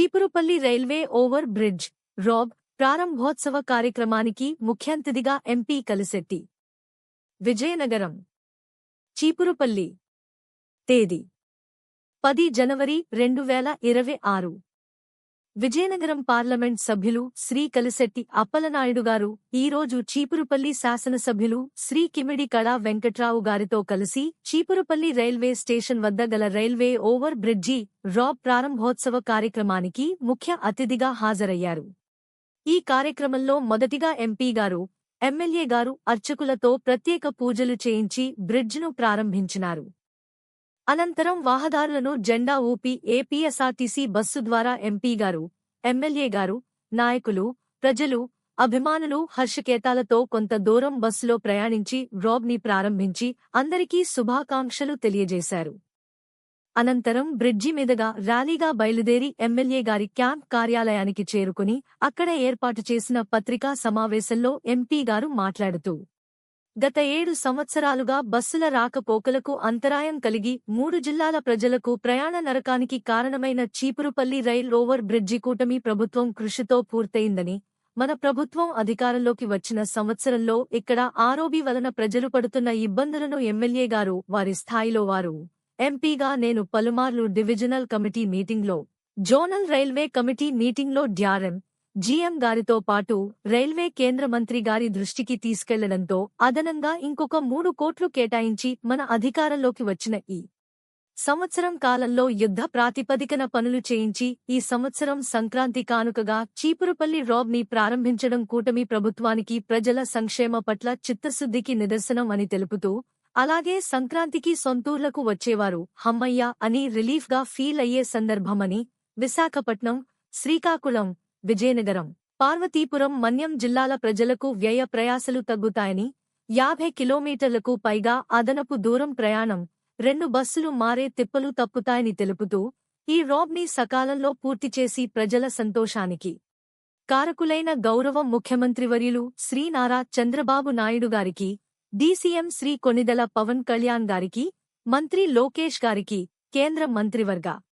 Cheepurupalli railway over bridge ROB ప్రారంభోత్సవ కార్యక్రమానికి ముఖ్యాంతిథిగా ఎంపీ కలిశెట్టి. విజయనగరం చీపురుపల్లి. తేదీ. పది జనవరి రెండు వేల ఇరవై ఆరు. విజయనగరం పార్లమెంట్ సభ్యులు శ్రీ కలిశెట్టి అప్పలనాయుడు గారు ఈరోజు చీపురుపల్లి శాసనసభ్యులు శ్రీ కిమిడి కళా వెంకట్రావు గారితో కలిసి చీపురుపల్లి రైల్వే స్టేషన్ వద్ద గల రైల్వే ఓవర్ బ్రిడ్జి రాబ్ ప్రారంభోత్సవ కార్యక్రమానికి ముఖ్య అతిథిగా హాజరయ్యారు. ఈ కార్యక్రమంలో మొదటిగా ఎంపీ గారు ఎమ్మెల్యే గారు అర్చకులతో ప్రత్యేక పూజలు చేయించి బ్రిడ్జ్ను ప్రారంభించినారు. అనంతరం వాహదారులను జెండా ఊపి ఏపీఎస్ఆర్టీసీ బస్సు ద్వారా ఎంపీ గారు ఎమ్మెల్యే గారు నాయకులు ప్రజలు అభిమానులు హర్షకేతాలతో కొంత దూరం బస్సులో ప్రయాణించి రాబ్ని ప్రారంభించి అందరికీ శుభాకాంక్షలు తెలియజేశారు. అనంతరం బ్రిడ్జి మీదుగా ర్యాలీగా బయలుదేరి ఎమ్మెల్యే గారి క్యాంప్ కార్యాలయానికి చేరుకుని అక్కడ ఏర్పాటు చేసిన పత్రికా సమావేశంలో ఎంపీ గారు మాట్లాడుతూ గత ఏడు సంవత్సరాలుగా బస్సుల రాకపోకలకు అంతరాయం కలిగి మూడు జిల్లాల ప్రజలకు ప్రయాణ నరకానికి కారణమైన చీపురుపల్లి రైల్ ఓవర్ బ్రిడ్జి కూటమి ప్రభుత్వం కృషితో పూర్తయిందని మన ప్రభుత్వం అధికారంలోకి వచ్చిన సంవత్సరంలో ఇక్కడ ఆరోబీ వలన ప్రజలు పడుతున్న ఇబ్బందులను ఎమ్మెల్యే గారు వారి స్థాయిలో వారు ఎంపీగా నేను పలుమార్లు డివిజనల్ కమిటీ మీటింగ్లో జోనల్ రైల్వే కమిటీ మీటింగ్లో డ్యారెం జీఎం గారితో పాటు రైల్వే కేంద్ర మంత్రి గారి దృష్టికి తీసుకెళ్ళడంతో అదనంగా ఇంకొక మూడు కోట్లు కేటాయించి మన అధికారంలోకి వచ్చిన ఈ సంవత్సరం కాలంలో యుద్ధ ప్రాతిపదికన పనులు చేయించి ఈ సంవత్సరం సంక్రాంతి కానుకగా చీపురుపల్లి రాబ్ని ప్రారంభించడం కూటమి ప్రభుత్వానికి ప్రజల సంక్షేమ పట్ల చిత్తశుద్ధికి నిదర్శనం అని తెలుపుతూ అలాగే సంక్రాంతికి సొంతూర్లకు వచ్చేవారు హమ్మయ్య అని రిలీఫ్గా ఫీల్ అయ్యే సందర్భమని విశాఖపట్నం శ్రీకాకుళం విజయనగరం. పార్వతీపురం మన్యం జిల్లాల ప్రజలకు వ్యయ ప్రయాసలు తగ్గుతాయని యాభై కిలోమీటర్లకు పైగా అదనపు దూరం ప్రయాణం రెండు బస్సులు మారే తిప్పలు తప్పుతాయని తెలుపుతూ ఈ రాబ్ని సకాలంలో పూర్తి చేసి ప్రజల సంతోషానికి. కారకులైన గౌరవ ముఖ్యమంత్రివర్యులు శ్రీ నారా చంద్రబాబు నాయుడు గారికి డీసీఎం శ్రీ కొనిదల పవన్ కళ్యాణ్ గారికి మంత్రి లోకేష్ గారికి కేంద్ర మంత్రివర్గ